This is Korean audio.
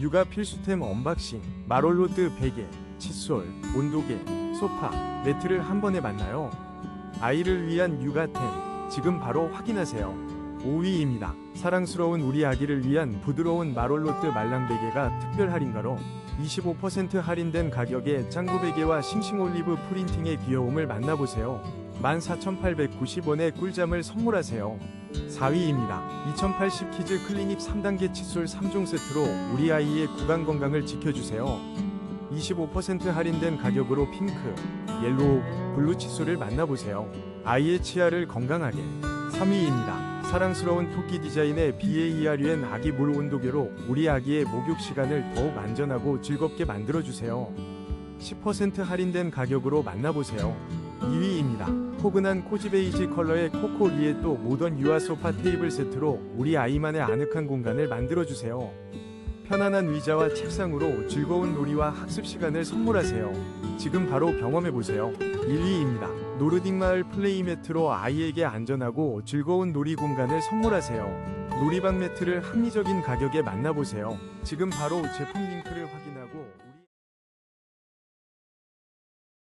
육아 필수템 언박싱, 마롤로드 베개, 칫솔, 온도계, 소파, 매트를 한 번에 만나요. 아이를 위한 육아템, 지금 바로 확인하세요. 5위입니다. 사랑스러운 우리 아기를 위한 부드러운 마롤로트 말랑 베개가 특별 할인가로 25% 할인된 가격에 짱구 베개와 싱싱 올리브 프린팅의 귀여움을 만나보세요. 14,890원의 꿀잠을 선물하세요. 4위입니다. 2080 키즈 클리닉 3단계 칫솔 3종 세트로 우리 아이의 구강 건강을 지켜주세요. 25% 할인된 가격으로 핑크, 옐로우, 블루 칫솔을 만나보세요. 아이의 치아를 건강하게. 3위입니다. 사랑스러운 토끼 디자인의 BAERUN 아기 물 온도계로 우리 아기의 목욕 시간을 더욱 안전하고 즐겁게 만들어주세요. 10% 할인된 가격으로 만나보세요. 2위입니다. 포근한 코지베이지 컬러의 코코 리에 또 모던 유아 소파 테이블 세트로 우리 아이만의 아늑한 공간을 만들어주세요. 편안한 의자와 책상으로 즐거운 놀이와 학습 시간을 선물하세요. 지금 바로 경험해보세요. 1위입니다. 노르딕 마을 플레이 매트로 아이에게 안전하고 즐거운 놀이 공간을 선물하세요. 놀이방 매트를 합리적인 가격에 만나보세요. 지금 바로 제품 링크를 확인하고